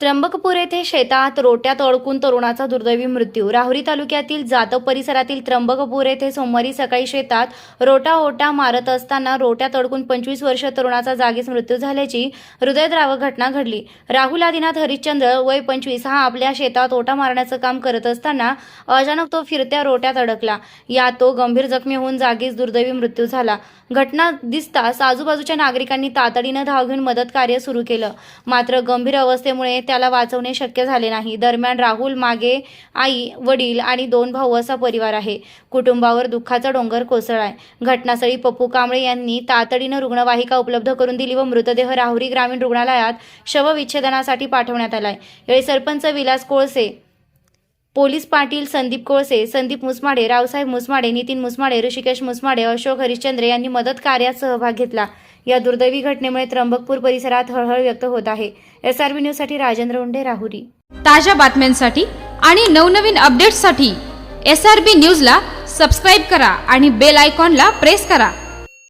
त्र्यंबकपूर येथे शेतात रोट्यात अडकून तरुणाचा दुर्दैवी मृत्यू. राहुरी तालुक्यातील जातव परिसरातील त्र्यंबकपूर येथे सोमवारी सकाळी शेतात रोटा ओटा मारत असताना रोट्यात अडकून पंचवीस वर्ष तरुणाचा जागीच मृत्यू झाल्याची हृदयद्रावक घटना घडली. राहुल आदिनाथ हरिश्चंद्र वय पंचवीस हा आपल्या शेतात ओटा मारण्याचं काम करत असताना अचानक तो फिरत्या रोट्यात अडकला. यात तो गंभीर जखमी होऊन जागीच दुर्दैवी मृत्यू झाला. घटना दिसताच आजूबाजूच्या नागरिकांनी तातडीनं धाव घेऊन मदत कार्य सुरू केलं. मात्र गंभीर अवस्थेमुळे त्याला वाचवणे शक्य झाले नाही. दरम्यान राहुल मागे आई वडील आणि दोन भाऊ असा परिवार आहे. कुटुंबावर दुःखाचा डोंगर कोसळलाय घटनास्थळी पप्पू कांबळे यांनी तातडीनं रुग्णवाहिका उपलब्ध करून दिली व मृतदेह राहुरी ग्रामीण रुग्णालयात शवविच्छेदनासाठी पाठवण्यात आलाय. यावेळी सरपंच विलास कोळसे पोलीस पाटील संदीप कोळसे संदीप मुसमाडे रावसाहेब मुसमाडे नितीन मुसमाडे ऋषिकेश मुसमाडे अशोक हरिश्चंद्र यांनी मदत कार्यात सहभाग घेतला. या दुर्दैवी घटनेमुळे त्र्यंबकपूर परिसरात हळहळ व्यक्त होत आहे. एस आर बी न्यूजसाठी राजेंद्र उंडे राहुरी. ताज्या बातम्यांसाठी आणि नवनवीन अपडेट्ससाठी एस आर बी न्यूजला सबस्क्राईब करा आणि बेल आयकॉनला प्रेस करा.